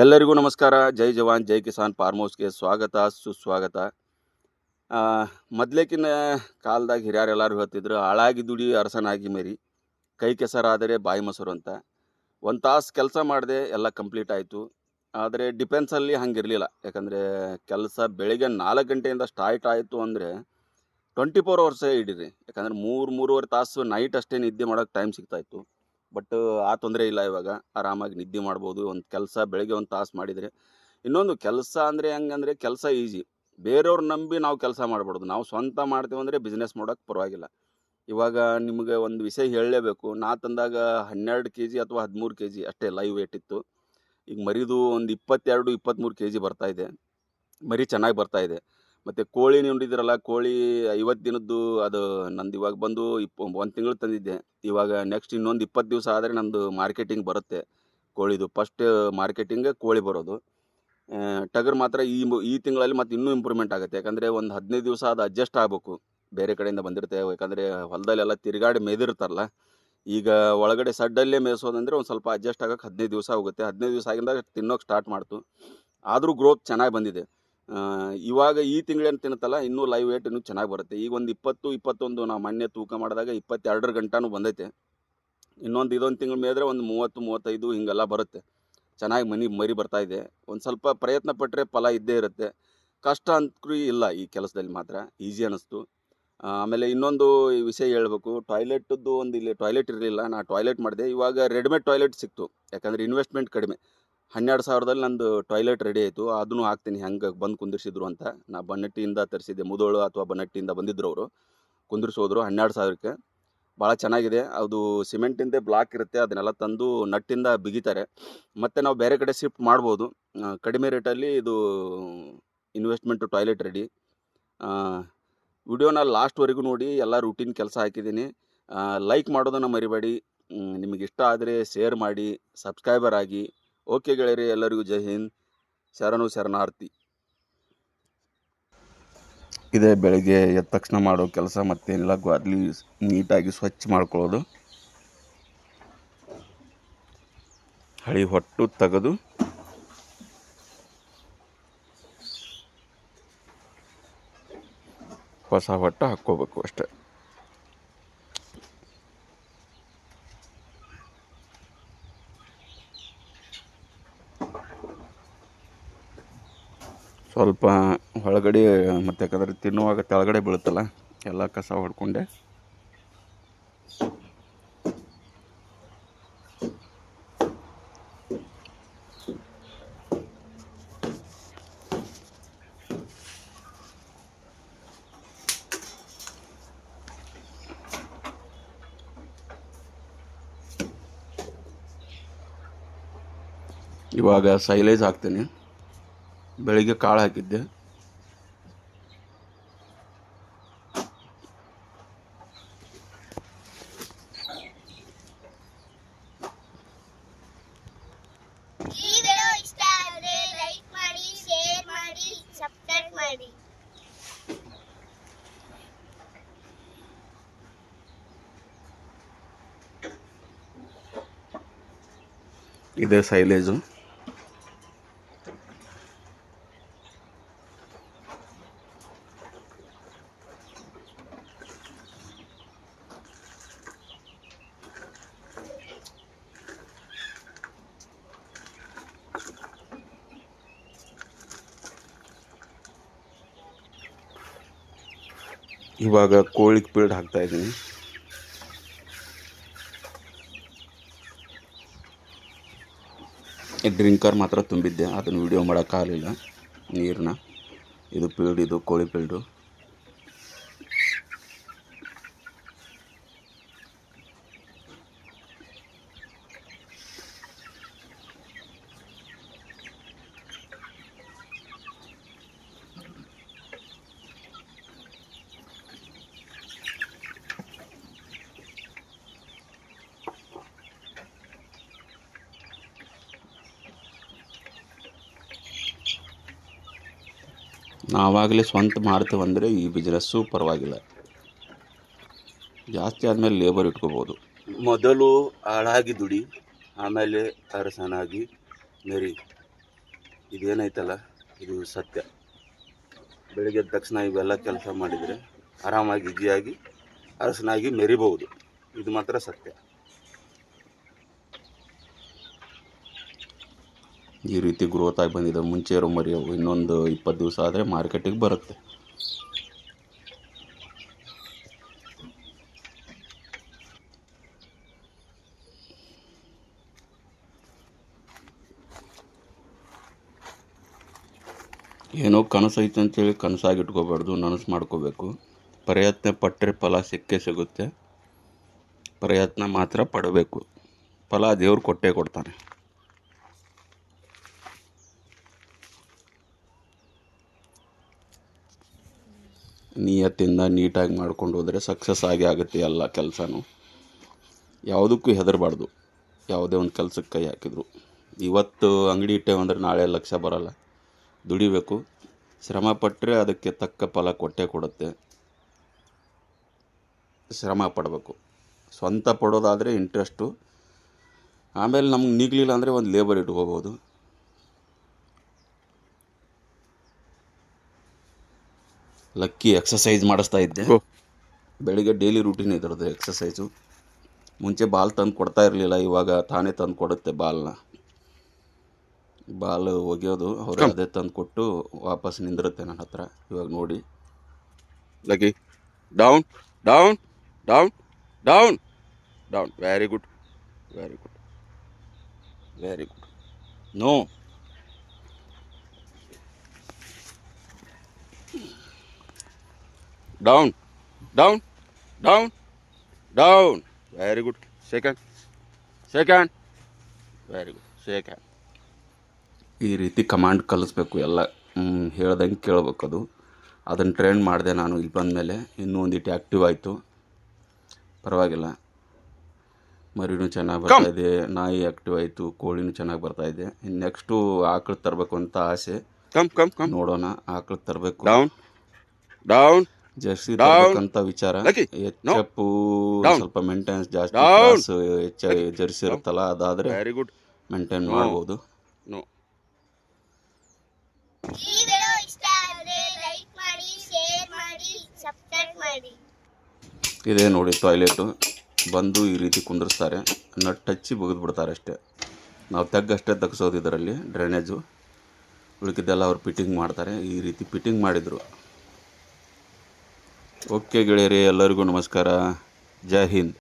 ಎಲ್ಲರಿಗೂ ನಮಸ್ಕಾರ. ಜೈ ಜವಾನ್, ಜೈ ಕಿಸಾನ್ ಫಾರ್ಮ್ ಹೌಸ್ಗೆ ಸ್ವಾಗತ, ಸುಸ್ವಾಗತ. ಮೊದ್ಲೇಕಿನ ಕಾಲದಾಗ ಹಿರಿಯರು ಹೇಳ್ತಿದ್ರು, ಹಾಳಾಗಿ ದುಡಿ, ಅರಸನಾಗಿ ಮೇರಿ, ಕೈ ಕೆಸರಾದರೆ ಬಾಯಿ ಮೊಸರು ಅಂತ. ಒಂದು ತಾಸು ಕೆಲಸ ಮಾಡಿದೆ ಎಲ್ಲ ಕಂಪ್ಲೀಟ್ ಆಯಿತು. ಆದರೆ ಡಿಫೆನ್ಸಲ್ಲಿ ಹಂಗಿರಲಿಲ್ಲ. ಯಾಕಂದರೆ ಕೆಲಸ ಬೆಳಿಗ್ಗೆ ನಾಲ್ಕು ಗಂಟೆಯಿಂದ ಸ್ಟಾರ್ಟ್ ಆಯಿತು ಅಂದರೆ ಟ್ವೆಂಟಿ ಫೋರ್ ಅವರ್ಸೇ ಹಿಡೀರಿ ಯಾಕಂದರೆ ಮೂರು, ಮೂರುವರೆ ತಾಸು ನೈಟ್ ಅಷ್ಟೇ ನಿದ್ದೆ ಮಾಡೋಕ್ಕೆ ಟೈಮ್ ಸಿಗ್ತಾಯಿತ್ತು ಬಟ್ ಆ ತೊಂದರೆ ಇಲ್ಲ ಇವಾಗ. ಆರಾಮಾಗಿ ನಿದ್ದೆ ಮಾಡ್ಬೋದು. ಒಂದು ಕೆಲಸ ಬೆಳಗ್ಗೆ ಒಂದು ತಾಸು ಮಾಡಿದರೆ ಇನ್ನೊಂದು ಕೆಲಸ ಅಂದರೆ ಹೆಂಗಂದರೆ ಕೆಲಸ ಈಸಿ. ಬೇರೆಯವ್ರು ನಂಬಿ ನಾವು ಕೆಲಸ ಮಾಡ್ಬಾರ್ದು. ನಾವು ಸ್ವಂತ ಮಾಡ್ತೀವಿ ಅಂದರೆ ಬಿಸ್ನೆಸ್ ಮಾಡೋಕ್ಕೆ ಪರವಾಗಿಲ್ಲ. ಇವಾಗ ನಿಮಗೆ ಒಂದು ವಿಷಯ ಹೇಳಲೇಬೇಕು. ನಾ ತಂದಾಗ ಹನ್ನೆರಡು ಕೆ ಜಿ ಅಥವಾ ಹದಿಮೂರು ಕೆ ಜಿ ಅಷ್ಟೇ ಲೈವ್ ವೇಟ್ ಇತ್ತು. ಈಗ ಮರಿದು ಒಂದು ಇಪ್ಪತ್ತೆರಡು ಇಪ್ಪತ್ತ್ಮೂರು ಕೆ ಜಿ ಬರ್ತಾಯಿದೆ ಮರಿ ಚೆನ್ನಾಗಿ ಬರ್ತಾಯಿದೆ ಮತ್ತು ಕೋಳಿ ನೋಡಿದಿರಲ್ಲ, ಕೋಳಿ ಐವತ್ತು ದಿನದ್ದು ಅದು ನಂದು ಇವಾಗ ಬಂದು ಇಪ್ಪ, ಒಂದು ತಿಂಗಳು ತಂದಿದ್ದೆ. ಇವಾಗ ನೆಕ್ಸ್ಟ್ ಇನ್ನೊಂದು ಇಪ್ಪತ್ತು ದಿವಸ ಆದರೆ ನಂದು ಮಾರ್ಕೆಟಿಂಗ್ ಬರುತ್ತೆ. ಕೋಳಿದು ಫಸ್ಟ್ ಮಾರ್ಕೆಟಿಂಗ್ ಕೋಳಿ ಬರೋದು. ಟಗರ್ ಮಾತ್ರ ಈ ಈ ತಿಂಗಳಲ್ಲಿ ಮತ್ತೆ ಇನ್ನೂ ಇಂಪ್ರೂವ್ಮೆಂಟ್ ಆಗುತ್ತೆ. ಯಾಕಂದರೆ ಒಂದು ಹದಿನೈದು ದಿವಸ ಅದು ಅಡ್ಜಸ್ಟ್ ಆಗಬೇಕು. ಬೇರೆ ಕಡೆಯಿಂದ ಬಂದಿರ್ತೇವೆ ಯಾಕಂದರೆ ಹೊಲದಲ್ಲೆಲ್ಲ ತಿರುಗಾಡಿ ಮೇದಿರ್ತಾರಲ್ಲ. ಈಗ ಒಳಗಡೆ ಸಡ್ಡಲ್ಲೇ ಮೇಯಿಸೋದಂದರೆ ಒಂದು ಸ್ವಲ್ಪ ಅಡ್ಜಸ್ಟ್ ಆಗೋಕ್ಕೆ ಹದಿನೈದು ದಿವಸ ಹೋಗುತ್ತೆ. ಹದಿನೈದು ದಿವಸ ಆಗಿಂದಾಗ ತಿನ್ನೋಕೆ ಸ್ಟಾರ್ಟ್ ಮಾಡ್ತು. ಆದರೂ ಗ್ರೋತ್ ಚೆನ್ನಾಗಿ ಬಂದಿದೆ. ಇವಾಗ ಈ ತಿಂಗಳೇನು ತಿನ್ನುತ್ತಲ್ಲ, ಇನ್ನೂ ಲೈವ್ ವೇಟ್ ಇನ್ನೂ ಚೆನ್ನಾಗಿ ಬರುತ್ತೆ. ಈಗ ಒಂದು ಇಪ್ಪತ್ತು, ಇಪ್ಪತ್ತೊಂದು ನಾವು ಮೊನ್ನೆ ತೂಕ ಮಾಡಿದಾಗ ಇಪ್ಪತ್ತೆರಡರ ಗಂಟನೂ ಬಂದೈತೆ. ಇನ್ನೊಂದು ಇದೊಂದು ತಿಂಗಳ ಮೇದ್ರೆ ಒಂದು ಮೂವತ್ತು, ಮೂವತ್ತೈದು ಹಿಂಗೆಲ್ಲ ಬರುತ್ತೆ. ಚೆನ್ನಾಗಿ ಮನಿ ಮರಿ ಬರ್ತಾ ಇದೆ. ಒಂದು ಸ್ವಲ್ಪ ಪ್ರಯತ್ನ ಪಟ್ಟರೆ ಫಲ ಇದ್ದೇ ಇರುತ್ತೆ. ಕಷ್ಟ ಅಂತೂ ಇಲ್ಲ ಈ ಕೆಲಸದಲ್ಲಿ ಮಾತ್ರ. ಈಸಿ ಅನ್ನಿಸ್ತು ಆಮೇಲೆ ಇನ್ನೊಂದು ವಿಷಯ ಹೇಳಬೇಕು. ಟಾಯ್ಲೆಟದ್ದು ಒಂದು ಇಲ್ಲಿ ಟಾಯ್ಲೆಟ್ ಇರಲಿಲ್ಲ, ನಾ ಟಾಯ್ಲೆಟ್ ಮಾಡಿದೆ. ಇವಾಗ ರೆಡಿಮೇಡ್ ಟಾಯ್ಲೆಟ್ ಸಿಕ್ತು. ಯಾಕಂದರೆ ಇನ್ವೆಸ್ಟ್ಮೆಂಟ್ ಕಡಿಮೆ. ಹನ್ನೆರಡು ಸಾವಿರದಲ್ಲಿ ನಂದು ಟಾಯ್ಲೆಟ್ ರೆಡಿ ಆಯಿತು. ಅದನ್ನು ಹಾಕ್ತೀನಿ. ಹೆಂಗೆ ಬಂದು ಕುಂದಿರ್ಸಿದ್ರು ಅಂತ. ನಾ ಬನ್ನಟ್ಟಿಯಿಂದ ತರಿಸಿದ್ದೆ. ಮುದೋಳು ಅಥವಾ ಬನ್ನಟ್ಟಿಯಿಂದ ಬಂದಿದ್ರು ಅವರು. ಕುಂದಿರ್ಸೋದ್ರು ಹನ್ನೆರಡು ಸಾವಿರಕ್ಕೆ. ಭಾಳ ಚೆನ್ನಾಗಿದೆ. ಅದು ಸಿಮೆಂಟಿಂದ ಬ್ಲಾಕ್ ಇರುತ್ತೆ. ಅದನ್ನೆಲ್ಲ ತಂದು ನಟ್ಟಿಂದ ಬಿಗಿತಾರೆ. ಮತ್ತು ನಾವು ಬೇರೆ ಕಡೆ ಶಿಫ್ಟ್ ಮಾಡ್ಬೋದು. ಕಡಿಮೆ ರೇಟಲ್ಲಿ ಇದು ಇನ್ವೆಸ್ಟ್ಮೆಂಟ್ ಟಾಯ್ಲೆಟ್ ರೆಡಿ ವಿಡಿಯೋನ ಲಾಸ್ಟ್ವರೆಗೂ ನೋಡಿ. ಎಲ್ಲ ರೂಟೀನ್ ಕೆಲಸ ಹಾಕಿದ್ದೀನಿ. ಲೈಕ್ ಮಾಡೋದನ್ನು ಮರಿಬೇಡಿ. ನಿಮಗಿಷ್ಟ ಆದರೆ ಶೇರ್ ಮಾಡಿ ಸಬ್ಸ್ಕ್ರೈಬರ್ ಆಗಿ. ಓಕೆ ಗೆಳೆಯರಿ, ಎಲ್ಲರಿಗೂ ಜೈ ಹಿಂದ್. ಶರಣು ಶರಣಾರ್ಥಿ. ಇದೇ, ಬೆಳಗ್ಗೆ ಎದ್ದ ತಕ್ಷಣ ಮಾಡೋ ಕೆಲಸ ಮತ್ತೇನಿಲ್ಲ ಗ್ವಾದ್ಲಿ ನೀಟಾಗಿ ಸ್ವಚ್ಛ ಮಾಡ್ಕೊಳ್ಳೋದು. ಹಳಿ ಹೊಟ್ಟು ತೆಗೆದು. ಹೊಸ ಹೊಟ್ಟು ಹಾಕ್ಕೋಬೇಕು ಅಷ್ಟೆ. ಸ್ವಲ್ಪ ಒಳಗಡೆ ಮತ್ತೆ ಯಾಕಂದರೆ ತಿನ್ನುವಾಗ ಕೆಳಗಡೆ ಬೀಳುತ್ತಲ್ಲ ಎಲ್ಲ ಕಸ ಹೊಡ್ಕೊಂಡೆ. ಇವಾಗ ಸೈಲೇಜ್ ಹಾಕ್ತೀನಿ. ಬೆಳಿಗ್ಗೆ ಕಾಳು ಹಾಕಿದ್ದೆ. ಈ ವಿಡಿಯೋ ಇಷ್ಟ ಆದರೆ ಲೈಕ್ ಮಾಡಿ ಶೇರ್ ಮಾಡಿ ಸಬ್ಸ್ಕ್ರೈಬ್ ಮಾಡಿ. ಇದೆ ಸೈಲೇಜು. ಇವಾಗ ಕೋಳಿಗೆ ಪೀಡ್ ಹಾಕ್ತಾ ಇದ್ದೀನಿ ಡ್ರಿಂಕರ್ ಮಾತ್ರ ತುಂಬಿದ್ದೆ, ಅದನ್ನು ವಿಡಿಯೋ ಮಾಡೋಕ್ಕಾಗಲಿಲ್ಲ ನೀರನ್ನ ಇದು ಪೀಲ್ಡ್ ಇದು ಕೋಳಿ ಪೀಲ್ಡು ನಾವಾಗಲೇ ಸ್ವಂತ ಮಾಡ್ತೇವಂದರೆ ಈ ಬಿಸ್ನೆಸ್ಸು ಪರವಾಗಿಲ್ಲ. ಜಾಸ್ತಿ ಆದಮೇಲೆ ಲೇಬರ್ ಇಟ್ಕೋಬೋದು. ಮೊದಲು ಹಾಳಾಗಿ ದುಡಿ, ಆಮೇಲೆ ಅರಸನಾಗಿ ಮೆರಿ. ಇದೇನೈತಲ್ಲ, ಇದು ಸತ್ಯ. ಬೆಳಿಗ್ಗೆ ತಕ್ಷಣ ಇವೆಲ್ಲ ಕೆಲಸ ಮಾಡಿದರೆ ಆರಾಮಾಗಿ ಇಜಿಯಾಗಿ ಅರಸನಾಗಿ ಮೆರಿಬಹುದು. ಇದು ಮಾತ್ರ ಸತ್ಯ. ಈ ರೀತಿ ಗ್ರೋತ್ ಆಗಿ ಬಂದಿದೆ. ಮುಂಚೆ ಇರೋ ಮರಿಯವು ಇನ್ನೊಂದು ಇಪ್ಪತ್ತು ದಿವಸ ಆದರೆ ಮಾರ್ಕೆಟಿಗೆ ಬರುತ್ತೆ. ಏನೋ ಕನಸೈತೆ ಅಂತೇಳಿ ಕನಸಾಗಿ ಇಟ್ಕೋಬಾರ್ದು, ನನಸು ಮಾಡ್ಕೋಬೇಕು. ಪ್ರಯತ್ನ ಪಟ್ಟರೆ ಫಲ ಸಿಕ್ಕೇ ಸಿಗುತ್ತೆ. ಪ್ರಯತ್ನ ಮಾತ್ರ ಪಡಬೇಕು. ಫಲ ದೇವ್ರು ಕೊಟ್ಟೇ ಕೊಡ್ತಾನೆ. ನಿಯತ್ತಿಂದ ನೀಟಾಗಿ ಮಾಡ್ಕೊಂಡು ಹೋದರೆ ಸಕ್ಸಸ್ ಆಗಿ ಆಗುತ್ತೆ ಎಲ್ಲ ಕೆಲಸನೂ. ಯಾವುದಕ್ಕೂ ಹೆದರಬಾರ್ದು. ಯಾವುದೇ ಒಂದು ಕೆಲಸಕ್ಕೆ ಕೈ ಹಾಕಿದ್ರು. ಇವತ್ತು ಅಂಗಡಿ ಇಟ್ಟೇವಂದ್ರೆ ನಾಳೆ ಲಕ್ಷ ಬರೋಲ್ಲ. ದುಡಿಬೇಕು. ಶ್ರಮ ಪಟ್ಟರೆ ಅದಕ್ಕೆ ತಕ್ಕ ಫಲ ಕೊಟ್ಟೇ ಕೊಡುತ್ತೆ. ಶ್ರಮ ಪಡಬೇಕು. ಸ್ವಂತ ಪಡೋದಾದರೆ ಇಂಟ್ರೆಸ್ಟು ಆಮೇಲೆ ನಮ್ಗೆ ನಿಗಲಿಲ್ಲ ಅಂದರೆ ಒಂದು ಲೇಬರ್ ಇಟ್ಕೋಬೋದು. ಲಕ್ಕಿ ಎಕ್ಸಸೈಸ್ ಮಾಡಿಸ್ತಾ ಇದ್ದೆ. ಬೆಳಿಗ್ಗೆ ಡೈಲಿ ರೂಟೀನ್ ಇದ್ರದ್ದು ಎಕ್ಸಸೈಸು ಮುಂಚೆ ಬಾಲ್ ತಂದು ಕೊಡ್ತಾ ಇರಲಿಲ್ಲ ಇವಾಗ ತಾನೇ ತಂದು ಕೊಡುತ್ತೆ ಬಾಲ್ನ. ಬಾಲ್ ಒಗೆಯೋದು ಅವ್ರು ಅದೇ ತಂದು ಕೊಟ್ಟು ವಾಪಸ್ ನಿಂದಿರುತ್ತೆ ನನ್ನ ಹತ್ರ ಇವಾಗ ನೋಡಿ. Lucky down down down down down very good very good very good no down down down down very good second second very good second ಈ ರೀತಿ ಕಮಾಂಡ್ ಕಲಿಸ್ಬೇಕು ಎಲ್ಲ. ಹೇಳ್ದಂಗೆ ಕೇಳ್ಬೇಕು ಅದು. ಅದನ್ನು ಟ್ರೈನ್ ಮಾಡಿದೆ ನಾನು. ಇಲ್ಲಿ ಬಂದಮೇಲೆ ಇನ್ನೂ ಒಂದಿಟ್ಟು ಆ್ಯಕ್ಟಿವ್ ಆಯಿತು. ಪರವಾಗಿಲ್ಲ. ಮರಿನೂ ಚೆನ್ನಾಗಿ ಬರ್ತಾ ಇದೆ. ನಾಯಿ ಆ್ಯಕ್ಟಿವ್ ಆಯಿತು. ಕೋಳಿನೂ ಚೆನ್ನಾಗಿ ಬರ್ತಾ ಇದೆ. ಇನ್ನು ನೆಕ್ಸ್ಟು ಆಕಳು ತರಬೇಕು ಅಂತ ಆಸೆ. ಕಮ್ ಕಮ್ ಕಮ್ ನೋಡೋಣ. ಆಕಳು ತರಬೇಕು. Down Down. ಜರ್ಸಿ. ತರಬೇಕಂತ ವಿಚಾರ. ಎಚ್ಚಪ್ಪು ಸ್ವಲ್ಪ ಮೇಂಟೆನೆನ್ಸ್ ಜಾಸ್ತಿ. ಕ್ರಾಸ್ ಹೆಚ್ಚ ಜರ್ಸಿ ಇರುತ್ತಲ್ಲ ಅದಾದರೆ ವೆರಿ ಗುಡ್ ಮೇಂಟೈನ್. ಮಾಡ್ಬೋದು. No. ಈ ವಿಡಿಯೋ ಇಷ್ಟ ಆದರೆ ಲೈಕ್ ಮಾಡಿ ಶೇರ್ ಮಾಡಿ ಸಬ್ಸ್ಕ್ರೈಬ್ ಮಾಡಿ. ಇದೇ ನೋಡಿ ಟಾಯ್ಲೆಟ್ ಬಂದು ಈ ರೀತಿ ಕುಂದಿರ್ಸ್ತಾರೆ. ನಟ್ ಹಚ್ಚಿ ಬಗೆದು ಬಿಡ್ತಾರೆ ಅಷ್ಟೇ. ನಾವು ತೆಗ್ಗಷ್ಟೇ ತೆಗ್ಸೋದು ಇದರಲ್ಲಿ ಡ್ರೈನೇಜು ಉಳಿಕಿದ್ದೆಲ್ಲ ಅವ್ರು ಫಿಟ್ಟಿಂಗ್ ಮಾಡ್ತಾರೆ. ಈ ರೀತಿ ಫಿಟ್ಟಿಂಗ್ ಮಾಡಿದರು. ಓಕೆ ಗೆಳೆಯರೇ ಎಲ್ಲರಿಗೂ ನಮಸ್ಕಾರ. ಜೈ ಹಿಂದ್.